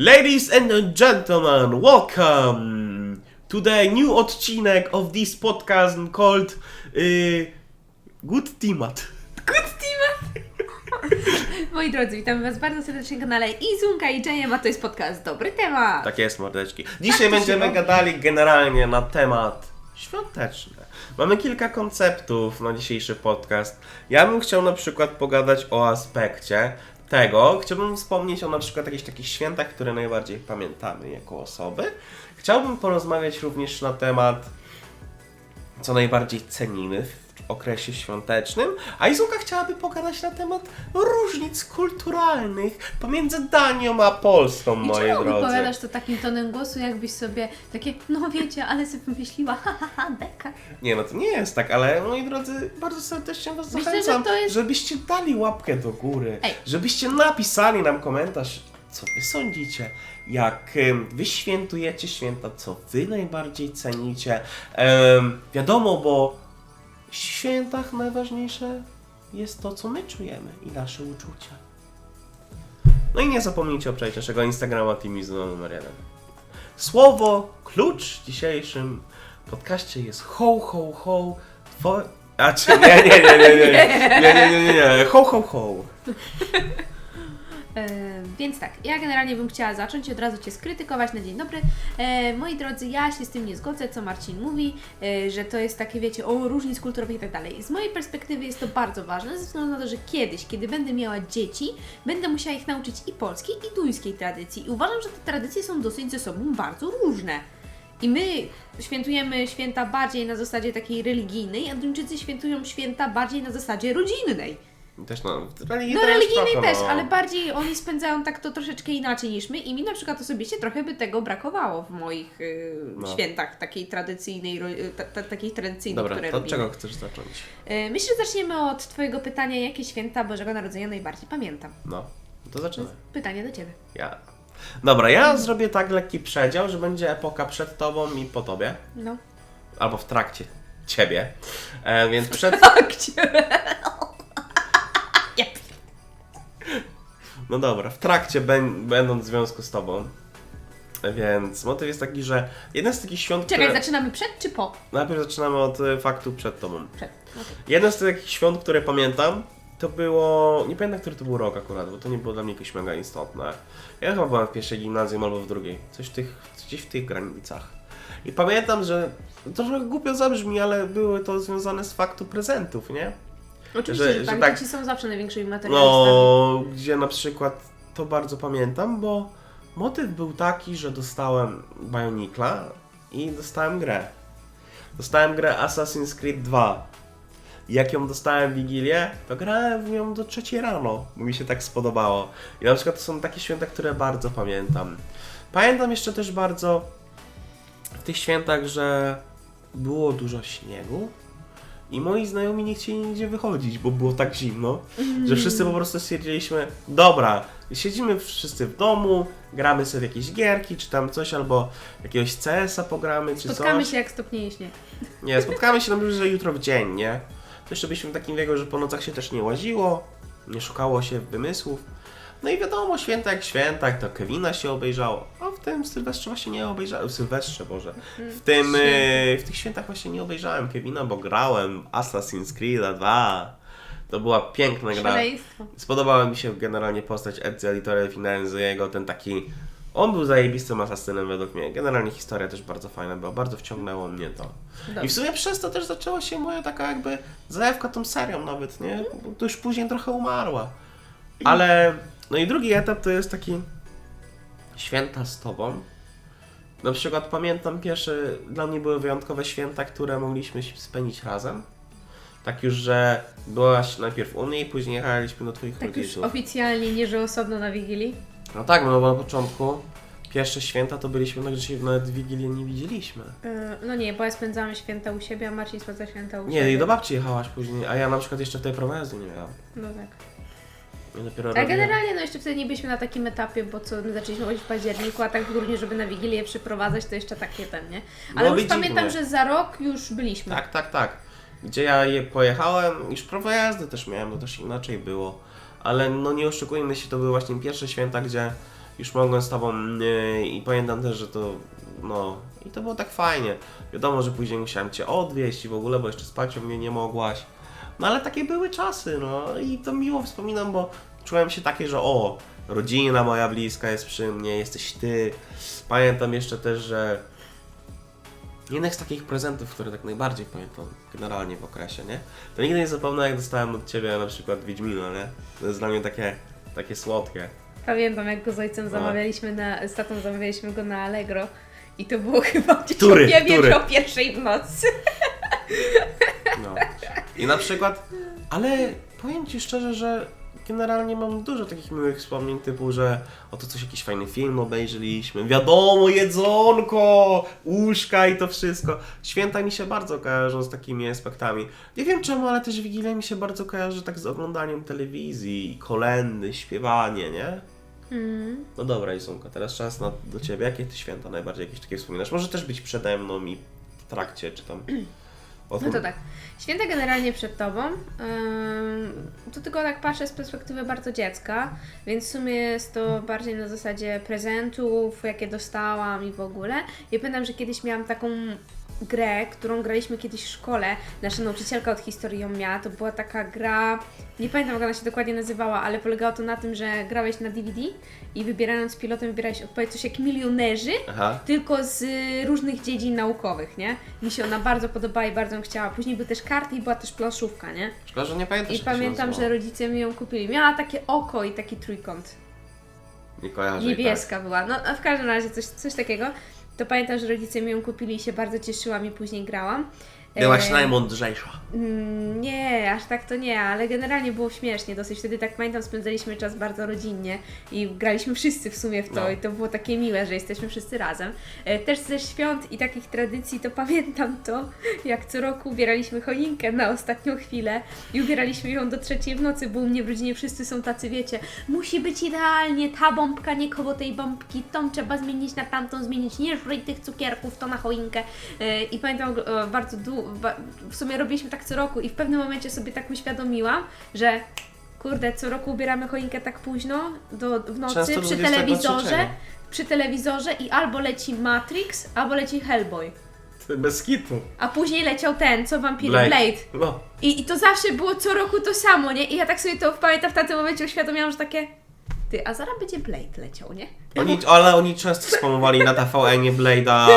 Ladies and gentlemen, welcome to the new odcinek of this podcast called y, Good Teamat. Moi drodzy, witamy Was bardzo serdecznie na kanale Izunka i a to jest podcast Dobry Temat. Tak jest, mordeczki. Dzisiaj to będziemy się gadali generalnie na temat świąteczny. Mamy kilka konceptów na dzisiejszy podcast. Ja bym chciał na przykład pogadać o aspekcie tego, chciałbym wspomnieć o na przykład jakichś takich świętach, które najbardziej pamiętamy jako osoby. Chciałbym porozmawiać również na temat co najbardziej cenimy okresie świątecznym, a Izunka chciałaby pogadać na temat różnic kulturalnych pomiędzy Danią a Polską, I moi czemu drodzy. wypowiadasz to takim tonem głosu, jakbyś sobie takie, no wiecie, ale sobie wymyśliła, ha, ha, ha, beka. Nie, no to nie jest tak, ale moi drodzy, bardzo serdecznie Was Myślę, zachęcam, to jest- żebyście dali łapkę do góry, Ej. żebyście napisali nam komentarz, co Wy sądzicie, jak em, Wy świętujecie święta, co Wy najbardziej cenicie. Em, wiadomo, bo w świętach najważniejsze jest to, co my czujemy i nasze uczucia. No i nie zapomnijcie obczaić naszego Instagrama Timizu numer jeden. Słowo klucz w dzisiejszym podcaście jest ho, ho, ho. Two... A czy nie, nie, nie, nie, nie, nie, nie, nie, nie, nie, ho, ho, ho. E, więc tak, ja generalnie bym chciała zacząć i od razu Cię skrytykować na dzień dobry. E, moi drodzy, ja się z tym nie zgodzę, co Marcin mówi, e, że to jest takie, wiecie, o różnic kulturowych i tak dalej. Z mojej perspektywy jest to bardzo ważne, ze względu na to, że kiedyś, kiedy będę miała dzieci, będę musiała ich nauczyć i polskiej, i duńskiej tradycji. I uważam, że te tradycje są dosyć ze sobą bardzo różne. I my świętujemy święta bardziej na zasadzie takiej religijnej, a Duńczycy świętują święta bardziej na zasadzie rodzinnej. Też no, w religii No religijnej trochę, też, no. ale bardziej oni spędzają tak to troszeczkę inaczej niż my i mi na przykład osobiście trochę by tego brakowało w moich y, No. świętach takiej tradycyjnej, y, ta, ta, takiej tradycyjnej, Dobra, które to od czego chcesz zacząć? Y, myślę, że zaczniemy od Twojego pytania, jakie święta Bożego Narodzenia najbardziej pamiętam. No, to zaczynaj. Pytanie do Ciebie. Ja. Dobra, ja zrobię tak lekki przedział, że będzie epoka przed tobą i po tobie. No. Albo w trakcie ciebie. E, więc przed... Tak, Ciebie. No dobra, w trakcie będ- będąc w związku z tobą. Więc motyw jest taki, że jeden z takich świąt, Czekaj, które... zaczynamy przed czy po? Najpierw zaczynamy od e, faktu przed tobą. Przed. Okay. Jeden z takich świąt, które pamiętam, to było. Nie pamiętam, który to był rok akurat, bo to nie było dla mnie jakieś mega istotne. Ja chyba byłem w pierwszej gimnazjum albo w drugiej. Coś w tych, gdzieś w tych granicach. I pamiętam, że trochę głupio zabrzmi, ale były to związane z faktu prezentów, nie? Oczywiście, Że- że, że tak, są zawsze największymi materialistami. No, gdzie na przykład to bardzo pamiętam, bo motyw był taki, że dostałem Bionicla i dostałem grę. Dostałem grę Assassin's Creed 2. Jak ją dostałem w Wigilię, to grałem w nią do trzeciej rano, bo mi się tak spodobało. I na przykład to są takie święta, które bardzo pamiętam. Pamiętam jeszcze też bardzo w tych świętach, że było dużo śniegu i moi znajomi nie chcieli nigdzie wychodzić, bo było tak zimno, że wszyscy po prostu stwierdziliśmy, dobra, siedzimy wszyscy w domu, gramy sobie w jakieś gierki, czy tam coś, albo jakiegoś CS-a pogramy, czy Spotkamy coś. się jak stopnieje śnieg. Nie, spotkamy się na że jutro w dzień, nie? To jeszcze byliśmy w takim wieku, że po nocach się też nie łaziło, nie szukało się wymysłów. No i wiadomo, święta jak święta, jak to Kevina się obejrzało. A w tym Sylwestrze właśnie nie obejrzałem, w Sylwestrze Boże. W tym, e, w tych świętach właśnie nie obejrzałem Kevina, bo grałem w Assassin's Creed 2. To była piękna gra. Szaleństwo. Spodobała mi się generalnie postać Ezio Auditore Finanziego, ten taki... On był zajebistym asasynem według mnie. Generalnie historia też bardzo fajna była, bardzo wciągnęło mnie to. Dobrze. I w sumie przez to też zaczęła się moja taka jakby zajawka tą serią nawet, nie? Bo to już później trochę umarła. Ale... No i drugi etap to jest taki... Święta z tobą. Na przykład pamiętam pierwsze, dla mnie były wyjątkowe święta, które mogliśmy spędzić razem. Tak już, że byłaś najpierw u mnie i później jechaliśmy do twoich Tak już rodziców. oficjalnie, nie że osobno na Wigilii. No tak, no bo na początku pierwsze święta to byliśmy, no gdzie się nawet Wigilię nie widzieliśmy. Yy, No nie, bo ja spędzałam święta u siebie, a Marcin spędza święta u siebie. Nie, i do babci jechałaś później, a ja na przykład jeszcze wtedy prowadzę nie miałam. No tak. Ja dopiero A robię- generalnie no jeszcze wtedy nie byliśmy na takim etapie, bo co my zaczęliśmy chodzić w październiku, a tak w grudniu, żeby na Wigilię przyprowadzać, to jeszcze takie ten, nie? Ale No, już dziwnie. pamiętam, że za rok już byliśmy. Tak, tak, tak. Gdzie ja je pojechałem, już prawo jazdy też miałem, to też inaczej było. Ale no nie oszukujmy się, to były właśnie pierwsze święta, gdzie już mogłem z tobą yy, i pamiętam też, że to, no, i to było tak fajnie. Wiadomo, że później musiałem cię odwieźć i w ogóle, bo jeszcze spać u mnie nie mogłaś. No ale takie były czasy, no i to miło wspominam, bo czułem się takie, że o, rodzina moja bliska jest przy mnie, jesteś ty. Pamiętam jeszcze też, że jeden z takich prezentów, które tak najbardziej pamiętam generalnie w okresie, nie? To nigdy nie zapomnę, jak dostałem od ciebie na przykład Wiedźmina, nie? To jest dla mnie takie, takie słodkie. Pamiętam, jak go z ojcem No. zamawialiśmy na, z tatą zamawialiśmy go na Allegro i to było chyba gdzieś Który? o, ja wiem, Który? że o pierwszej w nocy. No. I na przykład, ale powiem Ci szczerze, że generalnie mam dużo takich miłych wspomnień, typu, że oto coś, jakiś fajny film obejrzeliśmy, wiadomo, jedzonko, łóżka i to wszystko. Święta mi się bardzo kojarzą z takimi aspektami. Nie wiem czemu, ale też Wigilia mi się bardzo kojarzy tak z oglądaniem telewizji, kolendy, śpiewanie, nie? Mm. No dobra, Izunka, teraz czas na, do Ciebie. Jakie Ty święta najbardziej jakieś takie wspominasz? Może też być przede mną i w trakcie, czy tam... No to tak. Święta generalnie przed tobą. Ym, to tylko tak patrzę z perspektywy bardzo dziecka, więc w sumie jest to bardziej na zasadzie prezentów, jakie dostałam i w ogóle. Ja pamiętam, że kiedyś miałam taką grę, którą graliśmy kiedyś w szkole. Nasza nauczycielka od historii ją miała. To była taka gra, nie pamiętam jak ona się dokładnie nazywała, ale polegało to na tym, że grałeś na DVD i wybierając pilotem wybierałeś odpowiedź coś jak milionerzy, Aha. tylko z y, różnych dziedzin naukowych, nie? Mi się ona bardzo podobała i bardzo ją chciała. Później były też karty i była też planszówka, nie? Szkoda, że nie pamiętasz I jak to się pamiętam, że rodzice mi ją kupili. Miała takie oko i taki trójkąt. Nie kojarzę i Niebieska była. No a w każdym razie coś, coś takiego. To pamiętam, że rodzice mi ją kupili i się bardzo cieszyłam i później grałam. Byłaś najmądrzejsza. Mm, Nie, aż tak to nie, ale generalnie było śmiesznie dosyć. Wtedy tak pamiętam, spędzaliśmy czas bardzo rodzinnie i graliśmy wszyscy w sumie w to No. i to było takie miłe, że jesteśmy wszyscy razem. E, Też ze świąt i takich tradycji to pamiętam to, jak co roku ubieraliśmy choinkę na ostatnią chwilę i ubieraliśmy ją do trzeciej w nocy, bo u mnie w rodzinie wszyscy są tacy, wiecie, musi być idealnie, ta bombka nie koło tej bombki, tą trzeba zmienić na tamtą, zmienić, nie żryj tych cukierków, to na choinkę. E, I pamiętam e, bardzo długo, w sumie robiliśmy tak co roku i w pewnym momencie sobie tak uświadomiłam, że kurde, co roku ubieramy choinkę tak późno do, w nocy Często przy 23. telewizorze, przy telewizorze i albo leci Matrix, albo leci Hellboy. Bez kitu. A później leciał ten, co wampiry, Blade. Blade. No. I, I to zawsze było co roku to samo, nie? I ja tak sobie to pamiętam w tamtym momencie uświadomiłam, że takie ty, a zaraz będzie Blade leciał, nie? Oni, ale oni często spamowali na TVN-ie Blade'a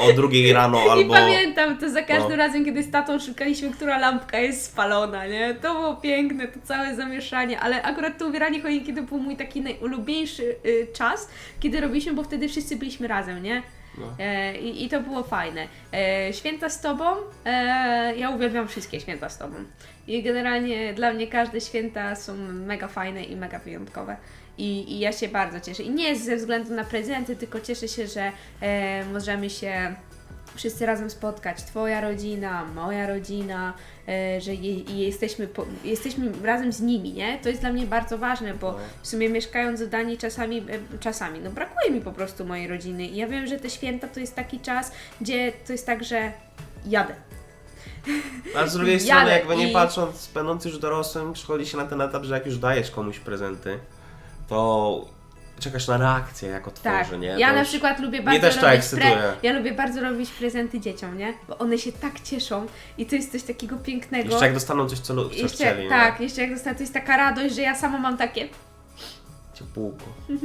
o drugiej rano I albo... pamiętam to za każdym No. razem, kiedy z tatą szukaliśmy, która lampka jest spalona, nie? To było piękne, to całe zamieszanie, ale akurat to ubieranie choinki to był mój taki najulubieńszy y, czas, kiedy robiliśmy, bo wtedy wszyscy byliśmy razem, nie? No. E, i, I to było fajne. E, święta z Tobą, e, ja uwielbiam wszystkie święta z Tobą. I generalnie dla mnie każde święta są mega fajne i mega wyjątkowe. I, I ja się bardzo cieszę. I nie ze względu na prezenty, tylko cieszę się, że e, możemy się wszyscy razem spotkać. Twoja rodzina, moja rodzina, e, że je, jesteśmy, po, jesteśmy razem z nimi, nie? To jest dla mnie bardzo ważne, bo No. w sumie mieszkając w Danii czasami, e, czasami, no brakuje mi po prostu mojej rodziny. I ja wiem, że te święta to jest taki czas, gdzie to jest tak, że jadę. A z drugiej strony, jakby nie i- patrząc, będąc już dorosłym, przychodzi się na ten etap, że jak już dajesz komuś prezenty, to czekasz na reakcję, jak otworzy, Tak. nie? Ja To na już- przykład lubię bardzo też to robić ekscytuje. Ja lubię bardzo robić prezenty dzieciom, nie? Bo one się tak cieszą i to jest coś takiego pięknego. Jeszcze jak dostaną coś, co, lu- co Jeszcze- chcieli, tak, jeszcze jak dostanę, to jest taka radość, że ja sama mam takie. Nie? Ciepłówko.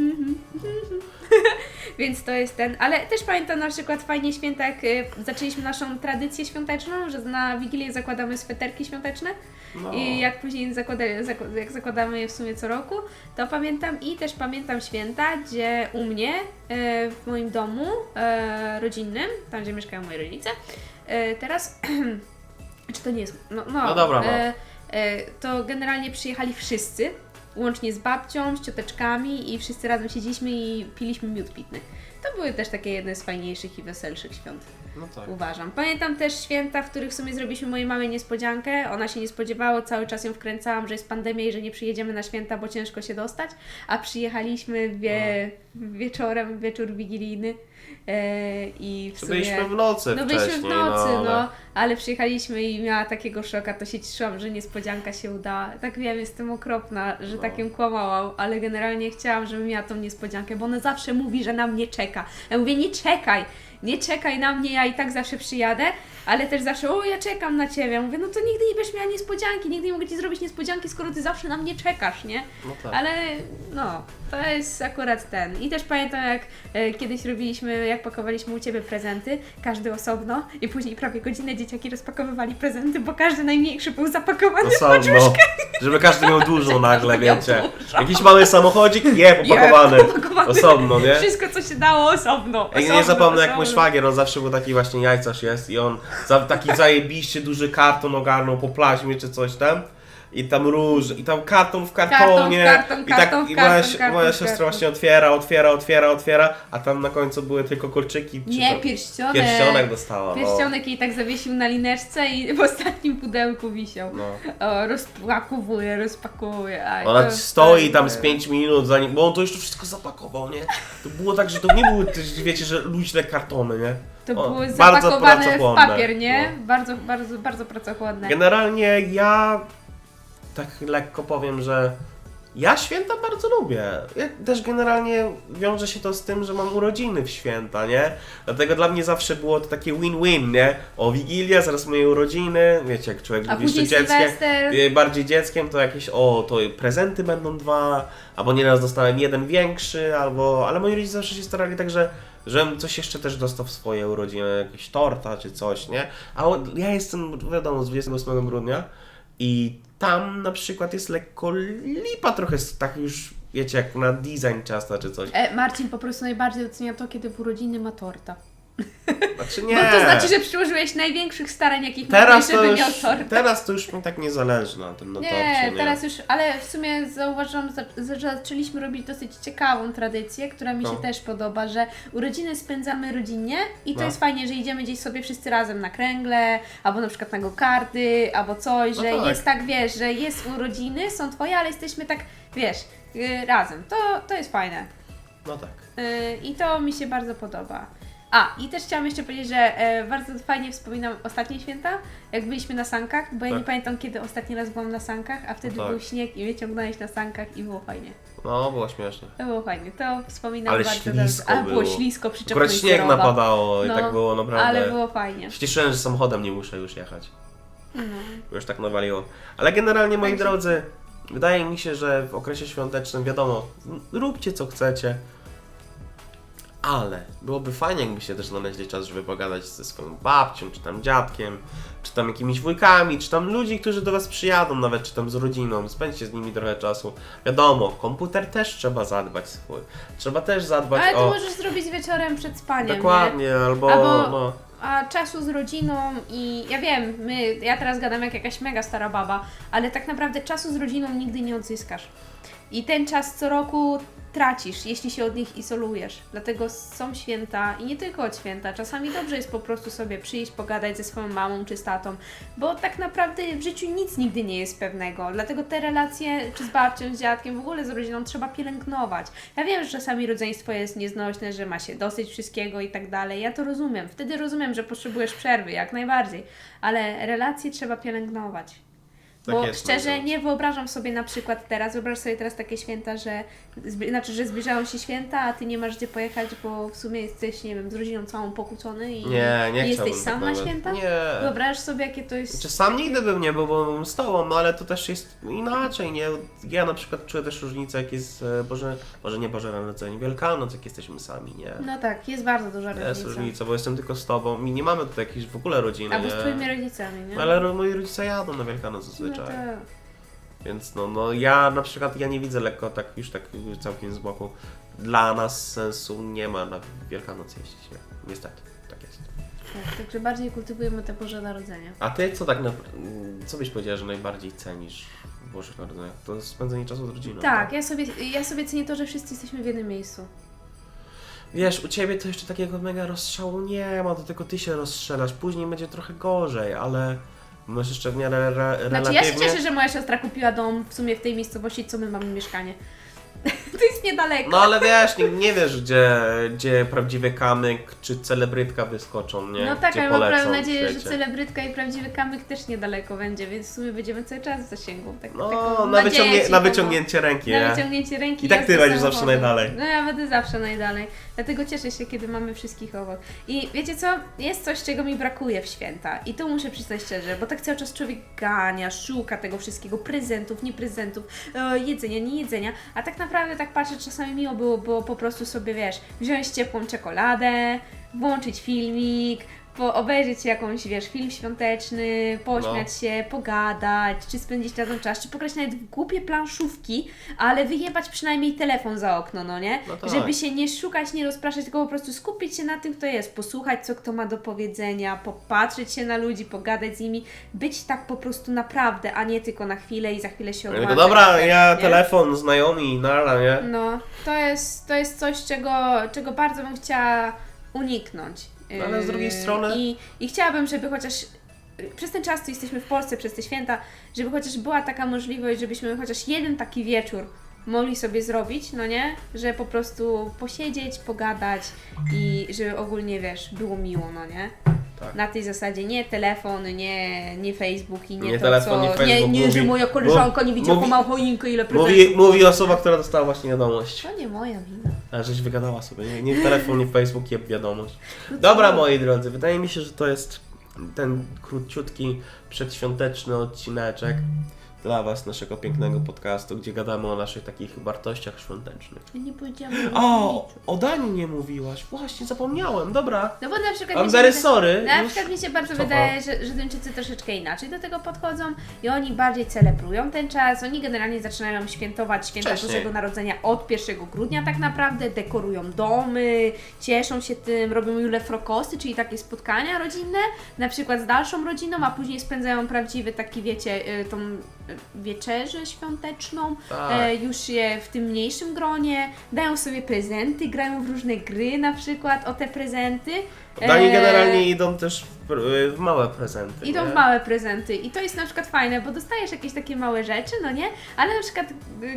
Więc to jest ten, ale też pamiętam na przykład fajnie święta, jak y, zaczęliśmy naszą tradycję świąteczną, że na Wigilię zakładamy sweterki świąteczne No. i jak później zakłada, zak- jak zakładamy je w sumie co roku, to pamiętam i też pamiętam święta, gdzie u mnie e, w moim domu e, rodzinnym, tam gdzie mieszkają moi rodzice, teraz, czy to nie jest, no, no, No dobra, no. To generalnie przyjechali wszyscy, łącznie z babcią, z cioteczkami i wszyscy razem siedzieliśmy i piliśmy miód pitny. To były też takie jedne z fajniejszych i weselszych świąt. No tak. Uważam. Pamiętam też święta, w których w sumie zrobiliśmy mojej mamie niespodziankę. Ona się nie spodziewała, cały czas ją wkręcałam, że jest pandemia i że nie przyjedziemy na święta, bo ciężko się dostać. A przyjechaliśmy wie, wieczorem, wieczór wigilijny. E, I w sumie... byliśmy w nocy No byliśmy w wcześniej, nocy, no, no, ale... ale przyjechaliśmy i miała takiego szoka, to się cieszyłam, że niespodzianka się udała. Tak wiem, jestem okropna, że No. tak ją kłamałam, ale generalnie chciałam, żeby miała tą niespodziankę, bo ona zawsze mówi, że na mnie czeka. Ja mówię, nie czekaj, nie czekaj na mnie, ja i tak zawsze przyjadę, ale też zawsze, o ja czekam na Ciebie. Mówię, no to nigdy nie będziesz miała niespodzianki, nigdy nie mogę Ci zrobić niespodzianki, skoro Ty zawsze na mnie czekasz, nie? No tak. Ale no, to jest akurat ten. I też pamiętam, jak e, kiedyś robiliśmy, jak pakowaliśmy u Ciebie prezenty, każdy osobno, i później prawie godzinę dzieciaki rozpakowywali prezenty, bo każdy najmniejszy był zapakowany w Osobno. Żeby każdy miał dużo nagle, miał wiecie. dużo. Jakiś mały samochodzik? Nie, popakowany. popakowany. Osobno, nie? Wszystko, co się dało, osobno. Ja nie osobno, zapomnę jak mój osobno. Szwagier, on zawsze był taki właśnie jajcarz jest i on za, taki zajebiście duży karton ogarnął po plaźmie czy coś tam. I tam róż, i tam karton w kartonie. Karton karton, I tak karton i moja, karton, si- karton moja siostra karton. właśnie otwiera, otwiera, otwiera, otwiera, a tam na końcu były tylko kolczyki. czy Nie, to- pierścionek. Pierścionek dostała. No. Pierścionek jej tak zawiesił na lineczce i w ostatnim pudełku wisiał. No. O, rozpakowuje, rozpakuje. Aj, Ona to- stoi to- tam z 5 minut zanim, bo on to jeszcze wszystko zapakował, nie? To było tak, że to nie były, też, wiecie, że luźne kartony, nie? To O, były bardzo zapakowane w pracochłonne, papier, nie? no. Bardzo, bardzo, bardzo pracochłonne. Generalnie ja tak lekko powiem, że ja święta bardzo lubię. Ja też generalnie wiąże się to z tym, że mam urodziny w święta, nie? Dlatego dla mnie zawsze było to takie win-win, nie? O Wigilia, zaraz moje urodziny, wiecie, jak człowiek był jeszcze dzieckiem, y, bardziej dzieckiem, to jakieś, o, to prezenty będą dwa, albo nieraz dostałem jeden większy, albo, ale moi rodzice zawsze się starali tak, że żebym coś jeszcze też dostał w swoje urodziny, jakieś torta czy coś, nie? A ja jestem, wiadomo, z 28 grudnia i tam na przykład jest lekko lipa trochę, tak już, wiecie, jak na design ciasta czy coś. E, Marcin po prostu najbardziej docenia to, kiedy w urodziny ma torta. Znaczy nie. Bo to znaczy, że przyłożyłeś największych starań, jakich Teraz to, żeby miał teraz to już mi tak nie zależy na tym, na Nie, nie? teraz już, ale w sumie zauważyłam, że zaczęliśmy robić dosyć ciekawą tradycję, która mi się No. też podoba, że urodziny spędzamy rodzinnie i to No. jest fajnie, że idziemy gdzieś sobie wszyscy razem na kręgle, albo na przykład na go-karty, albo coś, No że tak. jest tak, wiesz, że jest urodziny, są twoje, ale jesteśmy tak, wiesz, y, razem. To, to jest fajne. No tak. Y, I to mi się bardzo podoba. A, i też chciałam jeszcze powiedzieć, że e, bardzo fajnie wspominam ostatnie święta, jak byliśmy na sankach, bo ja Tak. nie pamiętam kiedy ostatni raz byłam na sankach, a wtedy No tak. był śnieg i mnie ciągnąłeś na sankach i było fajnie. No, było śmiesznie. To było fajnie, to wspominam Ale bardzo ślisko dobrze. A było było. ślisko, przyczepność Akurat śnieg zerowa. napadało i No, tak było naprawdę. Ale było fajnie. Się cieszyłem, że samochodem nie muszę już jechać. No. Bo Już tak nawaliło. Ale generalnie, moi Także- drodzy, wydaje mi się, że w okresie świątecznym, wiadomo, róbcie co chcecie. Ale byłoby fajnie, jakbyście też znaleźli czas, żeby pogadać ze swoją babcią, czy tam dziadkiem, czy tam jakimiś wujkami, czy tam ludzi, którzy do Was przyjadą, nawet czy tam z rodziną. Spędźcie z nimi trochę czasu. Wiadomo, komputer też trzeba zadbać swój. Trzeba też zadbać Ale to o... możesz zrobić wieczorem przed spaniem, nie? Dokładnie, albo... Albo- No, a czasu z rodziną i ja wiem, my, ja teraz gadam jak jakaś mega stara baba, ale tak naprawdę czasu z rodziną nigdy nie odzyskasz. I ten czas co roku tracisz, jeśli się od nich izolujesz. Dlatego są święta i nie tylko od święta. Czasami dobrze jest po prostu sobie przyjść, pogadać ze swoją mamą czy z tatą, bo tak naprawdę w życiu nic nigdy nie jest pewnego. Dlatego te relacje, czy z babcią, z dziadkiem, w ogóle z rodziną trzeba pielęgnować. Ja wiem, że czasami rodzeństwo jest nieznośne, że ma się dosyć wszystkiego i tak dalej. Ja to rozumiem. Wtedy rozumiem, że potrzebujesz przerwy, jak najbardziej. Ale relacje trzeba pielęgnować. Tak Bo jest, szczerze drodzy. nie wyobrażam sobie na przykład teraz, wyobraź sobie teraz takie święta, że zbli- znaczy, że zbliżają się święta, a ty nie masz gdzie pojechać, bo w sumie jesteś, nie wiem, z rodziną całą pokłócony i nie, nie jesteś chciałbym sam tak na nawet. święta? Nie. Wyobrażasz sobie, jakie to jest. Znaczy sam nigdy bym nie był, bo bym z tobą, no ale to też jest inaczej, nie? Ja na przykład czuję też różnicę, jak jest e, Boże, Boże nie Boże Narodzenie, Wielkanoc, jak jesteśmy sami, nie? No tak, jest bardzo duża Jest różnica. różnica, bo jestem tylko z tobą i nie mamy tutaj jakiejś w ogóle rodziny, Albo z nie? twoimi rodzicami, nie? Ale ro- moi rodzice jadą na Wielkanoc No zazwyczaj. tak. Więc no, no ja na przykład ja nie widzę lekko tak już tak całkiem z boku. Dla nas sensu nie ma na Wielkanoc jeździć, nie? Niestety, tak jest. tak. Także bardziej kultywujemy te Boże Narodzenie. A ty co tak na, co byś powiedziała, że najbardziej cenisz w Bożych Narodzeniach? To spędzenie czasu z rodziną. Tak, ja sobie, ja sobie cenię to, że wszyscy jesteśmy w jednym miejscu. Wiesz, u ciebie to jeszcze takiego mega rozstrzału nie ma, to tylko ty się rozstrzelasz. Później będzie trochę gorzej, ale masz jeszcze w miarę re, Znaczy ja się cieszę, że moja siostra kupiła dom w sumie w tej miejscowości, co my mamy mieszkanie. Niedaleko. No ale wiesz, nie, nie wiesz, gdzie, gdzie prawdziwy kamyk czy celebrytka wyskoczą, nie? No tak, gdzie ale mam polecą pra- w nadzieję, że świecie. celebrytka i prawdziwy kamyk też niedaleko będzie, więc w sumie będziemy cały czas w zasięgu. Tak, No, taką na, nadzieję wyciągnie, ci na wyciągnięcie ręki, Na nie? wyciągnięcie ręki. I tak ty jazda będziesz zawsze samochodem. najdalej. No ja będę zawsze najdalej. Dlatego cieszę się, kiedy mamy wszystkich obok. I wiecie co? Jest coś, czego mi brakuje w święta. I to muszę przyznać szczerze, bo tak cały czas człowiek gania, szuka tego wszystkiego, prezentów, nie prezentów, e, jedzenia, nie jedzenia. A tak naprawdę tak patrzę, czasami miło było, było po prostu sobie, wiesz, wziąć ciepłą czekoladę, włączyć filmik, po, obejrzeć jakąś, wiesz, film świąteczny, pośmiać No. się, pogadać, czy spędzić razem czas, czy pograć nawet w głupie planszówki, ale wyjebać przynajmniej telefon za okno, no nie? No tak. Żeby się nie szukać, nie rozpraszać, tylko po prostu skupić się na tym, kto jest, posłuchać, co kto ma do powiedzenia, popatrzeć się na ludzi, pogadać z nimi, być tak po prostu naprawdę, a nie tylko na chwilę i za chwilę się Tylko odłączać. dobra, ja nie? telefon, znajomi, nara, nie? No, to jest, to jest coś, czego, czego bardzo bym chciała uniknąć. No, ale z drugiej Yy, strony- I, I chciałabym, żeby chociaż yy, przez ten czas, co jesteśmy w Polsce, przez te święta, żeby chociaż była taka możliwość, żebyśmy chociaż jeden taki wieczór mogli sobie zrobić, no nie? Że po prostu posiedzieć, pogadać i żeby ogólnie, wiesz, było miło, no nie? Tak. Na tej zasadzie nie telefon, nie, nie Facebook i nie, Nie to, telefon, co... nie Facebook, nie, nie że mówi- moja koleżanka nie widziała mówi- po małą choinkę, ile prezentów. Mówi, mówi osoba, która dostała właśnie wiadomość. To nie moja wina. A żeś wygadała sobie, nie, nie w telefon, nie w Facebook, jeb wiadomość. No? Dobra, moi drodzy, wydaje mi się, że to jest ten króciutki, przedświąteczny odcineczek dla Was, naszego pięknego podcastu, gdzie gadamy o naszych takich wartościach świątecznych. Nie powiedziałam O, o Daniu nie mówiłaś, właśnie zapomniałem, dobra. No bo na przykład mi się sorry. Na Już- przykład mi się bardzo wydaje, że, że Duńczycy troszeczkę inaczej do tego podchodzą i oni bardziej celebrują ten czas. Oni generalnie zaczynają świętować święta Wcześniej. Bożego Narodzenia od 1 grudnia tak naprawdę, dekorują domy, cieszą się tym, robią jule frokosty, czyli takie spotkania rodzinne, na przykład z dalszą rodziną, a później spędzają prawdziwy taki, wiecie, y, tą wieczerzę świąteczną, Tak. e, już je w tym mniejszym gronie, dają sobie prezenty, grają w różne gry na przykład o te prezenty. Dani E, generalnie idą też w, pr- w małe prezenty. Idą nie? w małe prezenty i to jest na przykład fajne, bo dostajesz jakieś takie małe rzeczy, no nie? Ale na przykład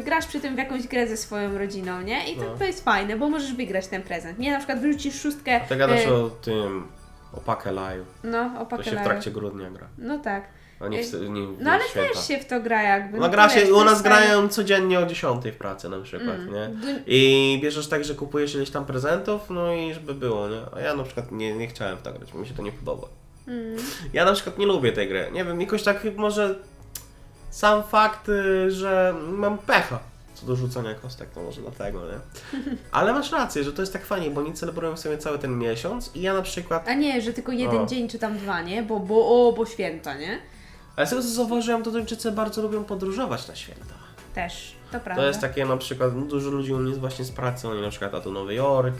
grasz przy tym w jakąś grę ze swoją rodziną, nie? I to, No. to jest fajne, bo możesz wygrać ten prezent. Nie, na przykład wyrzucisz szóstkę. Ty gadasz o tym, o Pakelaju. No, o To się w pakelaju. trakcie grudnia gra. No tak. A nie w, nie w No ale święta. też się w to gra jakby. No to gra się, u nas grają codziennie o 10 w pracy na przykład, Mm. nie? I bierzesz tak, że kupujesz ileś tam prezentów, no i żeby było, nie? A ja na przykład nie, nie chciałem w to grać, mi się to nie podoba. Mm. Ja na przykład nie lubię tej gry. Nie wiem, jakoś tak może sam fakt, y, że mam pecha co do rzucania kostek, to może dlatego, nie? Ale masz rację, że to jest tak fajnie, bo oni celebrują sobie cały ten miesiąc i ja na przykład... A nie, że tylko jeden O. dzień czy tam dwa, nie? Bo, bo, o, bo święta, nie? Ale z tego co zauważyłem, to Duńczycy bardzo lubią podróżować na święta. Też, to prawda. To jest takie na przykład, no, dużo ludzi u mnie jest właśnie z pracy, oni na przykład a tu Nowy Jork,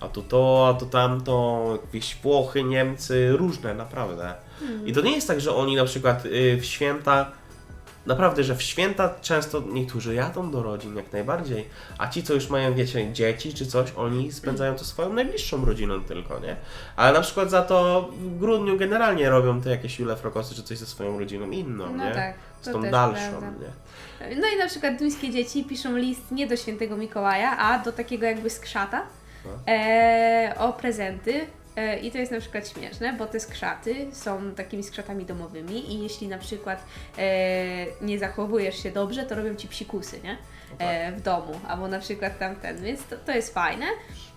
a tu to, a tu tamto, jakieś Włochy, Niemcy, różne naprawdę. Hmm. I to nie jest tak, że oni na przykład y, w święta, naprawdę, że w święta często niektórzy jadą do rodzin jak najbardziej, a ci, co już mają, wiecie, dzieci czy coś, oni spędzają to swoją najbliższą rodziną tylko, nie? Ale na przykład za to w grudniu generalnie robią te jakieś Jule Frokosy czy coś ze swoją rodziną inną, No nie? tak, Z tą dalszą, prawda. nie? No i na przykład duńskie dzieci piszą list nie do świętego Mikołaja, a do takiego jakby skrzata No. e, o prezenty. E, I to jest na przykład śmieszne, bo te skrzaty są takimi skrzatami domowymi i jeśli na przykład e, nie zachowujesz się dobrze, to robią ci psikusy, nie? E, w domu, albo na przykład tamten, więc to, to jest fajne.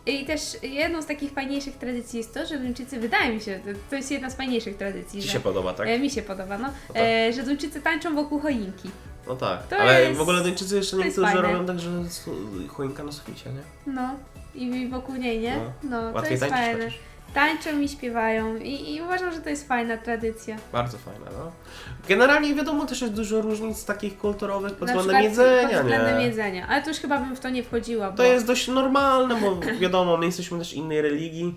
I też jedną z takich fajniejszych tradycji jest to, że Duńczycy, wydaje mi się, to, to jest jedna z fajniejszych tradycji, Ci że, się podoba, tak? e, mi się podoba, no, No tak. e, że Duńczycy tańczą wokół choinki. No tak, To ale jest- w ogóle Duńczycy jeszcze to jest niektórzy fajne. robią tak, że su- choinka na suficie, nie? No, i, wokół niej, nie? No, to Łatwiej jest tańczyć fajne. chociaż. Tańczą i śpiewają i, i uważam, że to jest fajna tradycja. Bardzo fajne, no. Generalnie wiadomo też jest dużo różnic takich kulturowych pod Na względem przykład jedzenia, pod względem nie? jedzenia, ale to już chyba bym w to nie wchodziła, bo To jest dość normalne, bo wiadomo, my jesteśmy też innej religii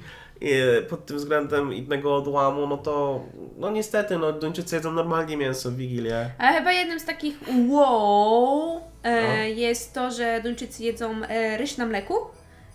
pod tym względem innego odłamu, no to no niestety, no Duńczycy jedzą normalnie mięso w Wigilię. Ale chyba jednym z takich wow e, No. jest to, że Duńczycy jedzą e, ryż na mleku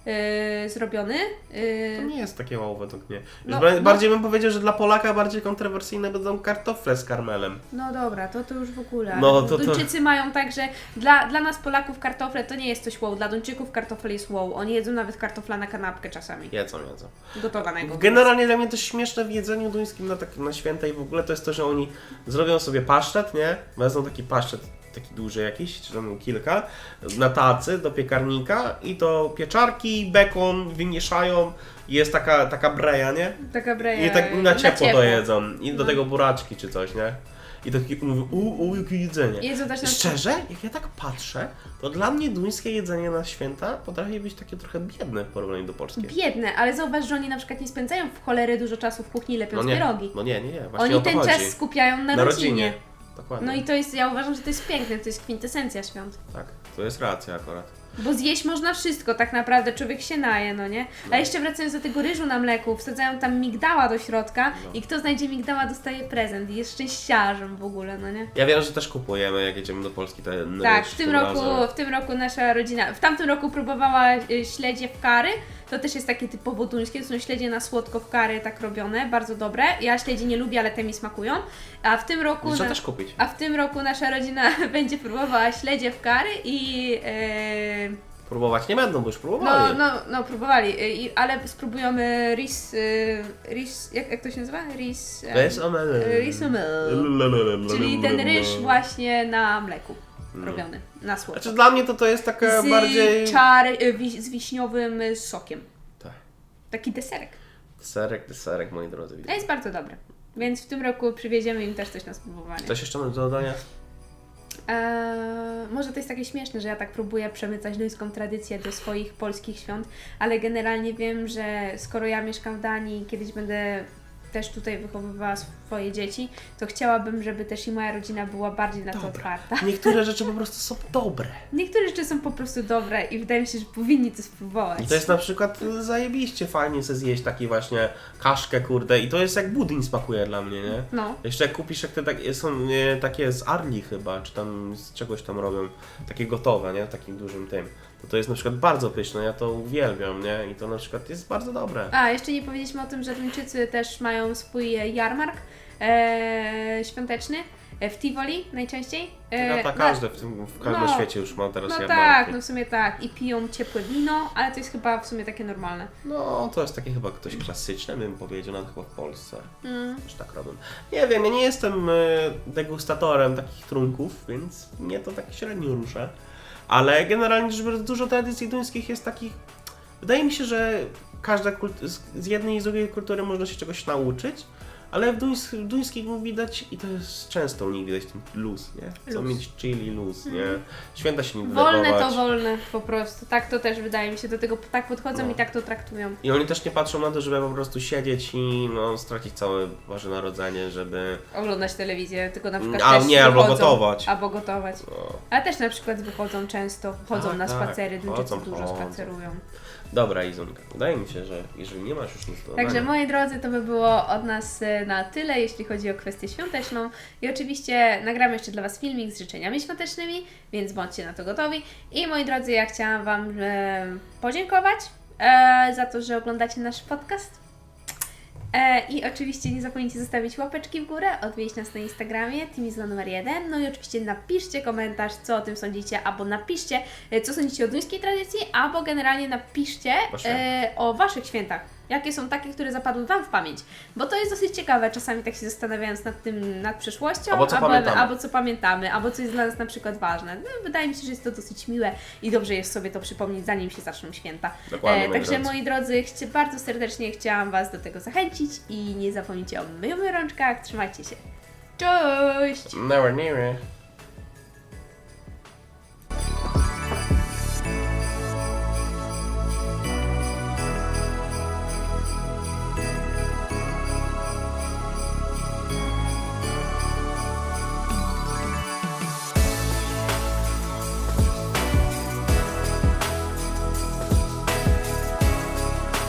yy, zrobiony. Yy, To nie jest takie wow według mnie. No, no. bardziej bym powiedział, że dla Polaka bardziej kontrowersyjne będą kartofle z karmelem. No dobra, to to już w ogóle. No, No, to- to- Duńczycy mają tak, że dla, dla nas Polaków kartofle to nie jest coś wow, dla Duńczyków kartofel jest wow. Oni jedzą nawet kartofla na kanapkę czasami. Jedzą, jedzą. Gotowanego. Generalnie dla mnie to śmieszne w jedzeniu duńskim na, tak, na święta i w ogóle to jest to, że oni zrobią sobie paszczet, nie? Wezmą taki paszczet, taki duży jakiś, czy tam kilka, na tacy do piekarnika i to pieczarki, bekon wymieszają i jest taka, taka breja, nie? Taka breja. I tak na ciepło to jedzą. I do tego buraczki czy coś, nie? I taki mówię, u, u, jakie jedzenie. Jedzą też na Szczerze, jak ja tak patrzę, to dla mnie duńskie jedzenie na święta potrafi być takie trochę biedne w porównaniu do polskiego. Biedne, ale zauważ, że oni na przykład nie spędzają w cholery dużo czasu w kuchni lepiąc No pierogi. no nie, nie, nie. Właśnie Oni o to ten chodzi. czas skupiają na, na rodzinie. Dokładnie. No i to jest, ja uważam, że to jest piękne, to jest kwintesencja świąt. Tak, to jest racja akurat. Bo zjeść można wszystko, tak naprawdę człowiek się naje, no nie? A jeszcze wracając do tego ryżu na mleku, wsadzają tam migdała do środka No. i kto znajdzie migdała dostaje prezent i jest szczęściarzem w ogóle, no nie? Ja wiem, że też kupujemy, jak jedziemy do Polski, te Tak, ryż w tym, roku, w tym roku nasza rodzina, w tamtym roku próbowała y, śledzie w kary, to też jest takie typowo duńskie, to są śledzie na słodko w kary tak robione, bardzo dobre. Ja śledzi nie lubię, ale te mi smakują. A w tym roku... Trzeba na- też kupić. A w tym roku nasza rodzina będzie próbowała śledzie w kary i... Yy, Próbować nie będą, bo już no, próbowali. no, no, próbowali, y, i, ale spróbujemy ris... y, ris jak, jak to się nazywa? Ris... Ris. Czyli ten ryż właśnie na mleku robiony, na słodko. Znaczy dla mnie to to jest taka z bardziej... czar, y, wi, z wiśniowym y, sokiem. Tak. Taki deserek. Serek, serek, moi drodzy. To jest bardzo dobre. Więc w tym roku przywieziemy im też coś na spróbowanie. Coś jeszcze mam do dodania? Eee, może to jest takie śmieszne, że ja tak próbuję przemycać duńską tradycję do swoich polskich świąt, ale generalnie wiem, że skoro ja mieszkam w Danii i kiedyś będę też tutaj wychowywała swoje dzieci, to chciałabym, żeby też i moja rodzina była bardziej na to Dobra. otwarta. Niektóre rzeczy po prostu są dobre. Niektóre rzeczy są po prostu dobre i wydaje mi się, że powinni to spróbować. I to jest na przykład y, zajebiście fajnie sobie zjeść taki właśnie kaszkę, kurde. I to jest jak budyń smakuje dla mnie, nie? No. Jeszcze jak kupisz, jak te tak, są e, takie z Arli chyba, czy tam z czegoś tam robią, takie gotowe, nie? W takim dużym tym. To to jest na przykład bardzo pyszne, ja to uwielbiam, nie? I to na przykład jest bardzo dobre. A, jeszcze nie powiedzieliśmy o tym, że Duńczycy też mają swój e, jarmark e, świąteczny e, w Tivoli najczęściej. E, tak na- każdy w, tym, w każdym no, świecie już ma teraz No jarmarki. tak, no w sumie tak. I piją ciepłe wino, ale to jest chyba w sumie takie normalne. No, to jest takie chyba dość klasyczne, bym powiedział, nawet chyba w Polsce. Mm. Też tak robią. Nie wiem, ja nie jestem e, degustatorem takich trunków, więc mnie to tak średnio rusza. Ale generalnie rzecz biorąc, dużo tradycji duńskich jest takich... Wydaje mi się, że każda z jednej i z drugiej kultury można się czegoś nauczyć, ale w, w duńskich widać, i to jest często u nich widać ten luz, nie? Chcą Luz. mieć chili, luz, nie? Święta się nie Wolne to denerwować. wolne po prostu. Tak to też wydaje mi się, do tego tak podchodzą No. i tak to traktują. I oni też nie patrzą na to, żeby po prostu siedzieć i no, stracić całe Boże Narodzenie, żeby... Oglądać telewizję, tylko na przykład A też nie, albo wychodzą, gotować. Albo gotować. No. Ale też na przykład wychodzą często, chodzą Tak, na tak, spacery, Duńczycy chodzą, dużo chodzą. spacerują. Dobra, Izunka, wydaje mi się, że jeżeli nie masz już nic do Także moi drodzy, to by było od nas e, na tyle, jeśli chodzi o kwestię świąteczną. I oczywiście nagramy jeszcze dla Was filmik z życzeniami świątecznymi, więc bądźcie na to gotowi. I moi drodzy, ja chciałam Wam e, podziękować e, za to, że oglądacie nasz podcast. E, I oczywiście nie zapomnijcie zostawić łapeczki w górę, odwiedzić nas na Instagramie, Timizla numer 1. No i oczywiście napiszcie komentarz, co o tym sądzicie, albo napiszcie, e, co sądzicie o duńskiej tradycji, albo generalnie napiszcie e, o Waszych świętach. Jakie są takie, które zapadły Wam w pamięć? Bo to jest dosyć ciekawe, czasami tak się zastanawiając nad tym, nad przeszłością, Albo co pamiętamy. albo co pamiętamy, albo co jest dla nas na przykład ważne. No, wydaje mi się, że jest to dosyć miłe i dobrze jest sobie to przypomnieć, zanim się zaczną święta. Dokładnie, moi także moi drodzy, chcie, bardzo serdecznie chciałam Was do tego zachęcić i nie zapomnijcie o myju rączkach. Trzymajcie się. Cześć! Never, never.